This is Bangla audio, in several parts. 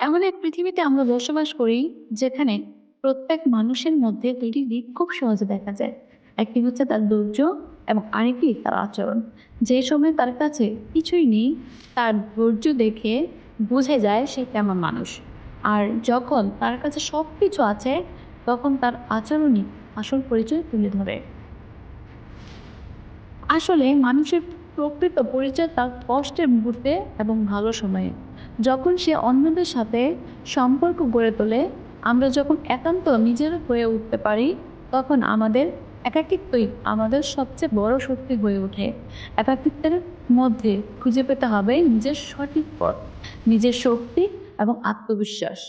এমন এক পৃথিবীতে আমরা বসবাস করি যেখানে প্রত্যেক মানুষের মধ্যে দুইটি দিক খুব সহজে দেখা যায়। একটি হচ্ছে তার ধৈর্য এবং আরেকটি তার আচরণ। যে সময় তার কাছে কিছুই নেই, তার ধৈর্য দেখে বুঝে যায় সে কেমন মানুষ। আর যখন তার কাছে সব কিছু আছে, তখন তার আচরণই আসল পরিচয় তুলে ধরে। আসলে মানুষের প্রকৃত পরিচয় তার কষ্টের মুহূর্তে এবং ভালো সময়ে। যখন সে অন্যদের সাথে সম্পর্ক গড়ে তোলে, আমরা যখন একান্ত নিজের হয়ে উঠতে পারি, তখন আমাদের একাকিত্বই আমাদের সবচেয়ে বড় শক্তি হয়ে ওঠে। একাকিত্বের মধ্যে খুঁজে পেতে হবে নিজের সঠিক পথ, নিজের শক্তি এবং আত্মবিশ্বাস।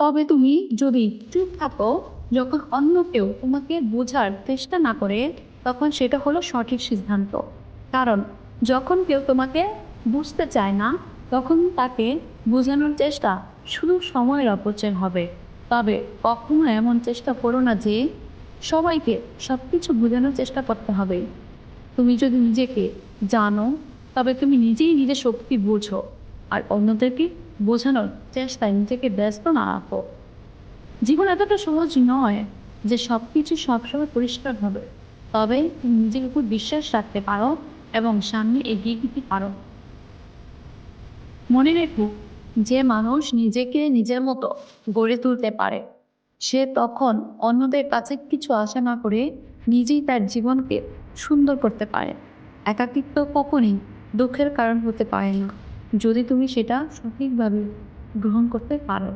তবে তুমি যদি চুপ থাকো, যখন অন্য কেউ তোমাকে বোঝার চেষ্টা না করে তখন সেটা হলো সঠিক সিদ্ধান্ত। কারণ যখন কেউ তোমাকে বুঝতে চায় না, তখন তাকে বোঝানোর চেষ্টা শুধু সময়ের অপচয় হবে। তবে কখনো এমন চেষ্টা করো না যে সবাইকে সব কিছু বোঝানোর চেষ্টা করতে হবে। তুমি যদি নিজেকে জানো, তবে তুমি নিজেই নিজের শক্তি বোঝো আর অন্যদেরকে বোঝানোর চেষ্টায় নিজেকে ব্যস্ত না রাখো। জীবন এতটা সহজ নয় যে সব কিছু সবসময় পরিষ্কার হবে। তবে নিজের উপর বিশ্বাস রাখতে পারো এবং সামনে এগিয়ে যেতে পারো। মনে রেখো, যে মানুষ নিজেকে নিজের মতো গড়ে তুলতে পারে, সে তখন অন্যদের কাছে কিছু আশা না করে নিজেই তার জীবনকে সুন্দর করতে পারে। একাকিত্ব কখনই দুঃখের কারণ হতে পারে না, যদি তুমি সেটা সঠিকভাবে গ্রহণ করতে পারো।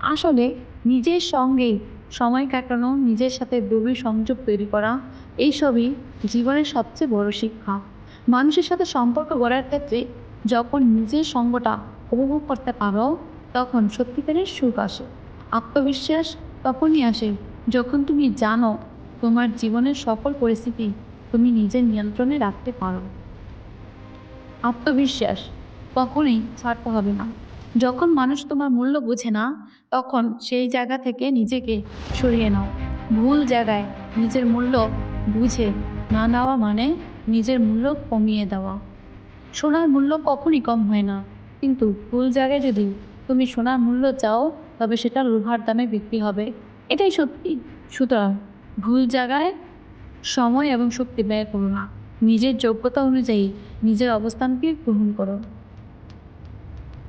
আসলে নিজের সঙ্গেই সময় কাটানো, নিজের সাথে গভীর সংযোগ তৈরি করা এইসবই জীবনের সবচেয়ে বড় শিক্ষা। মানুষের সাথে সম্পর্ক গড়ার ক্ষেত্রে যখন নিজের সঙ্গটা উপভোগ করতে পারো, তখন সত্যিকারের সুখ আসে। আত্মবিশ্বাস তখনই আসে যখন তুমি জানো তোমার জীবনের সকল পরিস্থিতি তুমি নিজের নিয়ন্ত্রণে রাখতে পারো। আত্মবিশ্বাস কখনোই ছাড়তে হবে না। যখন মানুষ তোমার মূল্য বোঝে না, তখন সেই জায়গা থেকে নিজেকে সরিয়ে নাও। ভুল জায়গায় নিজের মূল্য বুঝে না নেওয়া মানে নিজের মূল্য কমিয়ে দেওয়া। সোনার মূল্য কখনই কম হয় না। কিন্তু ভুল জায়গায় যদি তুমি সোনার মূল্য চাও, তবে সেটা লোহার দামে বিক্রি হবে। এটাই সত্যি। সুতরাং ভুল জায়গায় সময় এবং শক্তি ব্যয় করো না। নিজের যোগ্যতা অনুযায়ী নিজের অবস্থানকে গ্রহণ করো।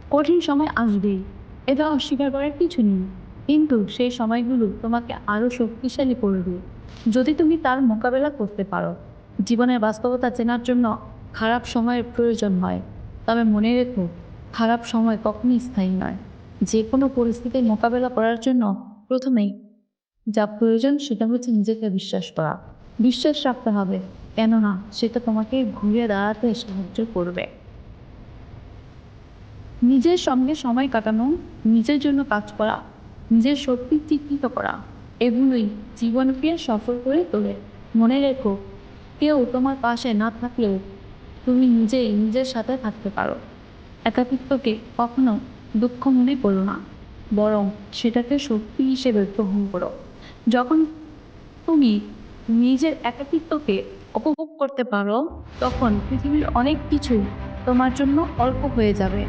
কঠিন সময় আসবেই। এটা অস্বীকার করার কিছু নেই। কিন্তু সেই সময়গুলো তোমাকে আরও শক্তিশালী করবে যদি তুমি তার মোকাবেলা করতে পারো, জীবনের বাস্তবতা চেনার জন্য খারাপ সময়ের প্রয়োজন হয়। তবে মনে রেখো, খারাপ সময় কখনই স্থায়ী নয়। যে কোনো পরিস্থিতির মোকাবেলা করার জন্য প্রথমেই যা প্রয়োজন সেটা হচ্ছে নিজেকে বিশ্বাস করা। বিশ্বাস রাখতে হবে, কেননা সেটা তোমাকে ঘুরে দাঁড়াতে সাহায্য করবে। নিজের সঙ্গে সময় কাটানো, নিজের জন্য কাজ করা নিজের শক্তি চিহ্নিত করা। এগুলোই জীবনকে সফল করে তোলে। মনে রেখো, কেউ তোমার পাশে না থাকলেও তুমি নিজেই নিজের সাথে থাকতে পারো। একাকিত্বকে কখনো দুঃখ মনে করো না, বরং সেটাকে শক্তি হিসেবে গ্রহণ করো। যখন তুমি নিজের একাকিত্বকে উপভোগ করতে পারো, তখন পৃথিবীর অনেক কিছুই তোমার জন্য অল্প হয়ে যাবে।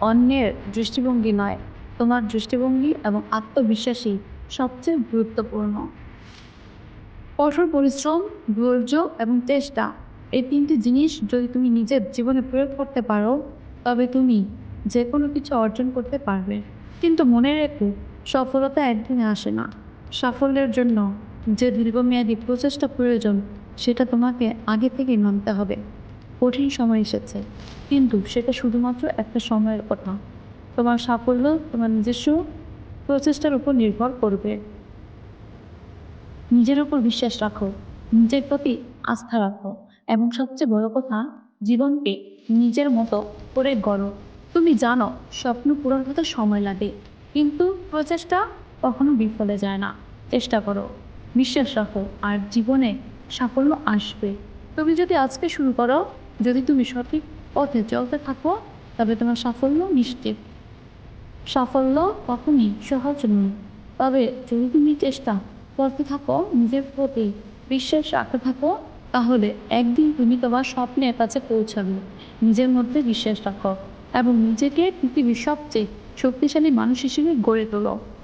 অন্যের দৃষ্টিভঙ্গি নয় তোমার দৃষ্টিভঙ্গি এবং আত্মবিশ্বাসী সবচেয়ে গুরুত্বপূর্ণ। কঠোর পরিশ্রম, ধৈর্য এবং চেষ্টা, এই তিনটি জিনিস যদি তুমি নিজের জীবনে প্রয়োগ করতে পারো, তবে তুমি যে কোনো কিছু অর্জন করতে পারবে। কিন্তু মনে রেখো, সফলতা একদিনে আসে না। সাফল্যের জন্য যে দীর্ঘমেয়াদী প্রচেষ্টা প্রয়োজন, সেটা তোমাকে আগে থেকেই মানতে হবে। কঠিন সময় এসেছে, কিন্তু সেটা শুধুমাত্র একটা সময়ের কথা। তোমার সাফল্য তোমার নিজস্ব প্রচেষ্টার উপর নির্ভর করবে। নিজের উপর বিশ্বাস রাখো, নিজের প্রতি আস্থা রাখো এবং সবচেয়ে বড় কথা, জীবনকে নিজের মতো করে গড়ো। তুমি জানো, স্বপ্ন পূরণ হতে সময় লাগে, কিন্তু প্রচেষ্টা কখনো বিফলে যায় না। চেষ্টা করো, বিশ্বাস রাখো আর জীবনে সাফল্য আসবে। তুমি যদি আজকে শুরু করো, যদি তুমি সঠিক পথে চলতে থাকো, তবে তোমার সাফল্য নিশ্চিত। সাফল্য কখনই সহজ নয়। তবে যদি তুমি চেষ্টা করতে থাকো নিজের প্রতি বিশ্বাস রাখতে থাকো, তাহলে একদিন তুমি তোমার স্বপ্নের কাছে পৌঁছাবে। নিজের মধ্যে বিশ্বাস রাখো এবং নিজেকে পৃথিবীর সবচেয়ে শক্তিশালী মানুষ হিসেবে গড়ে তোলো।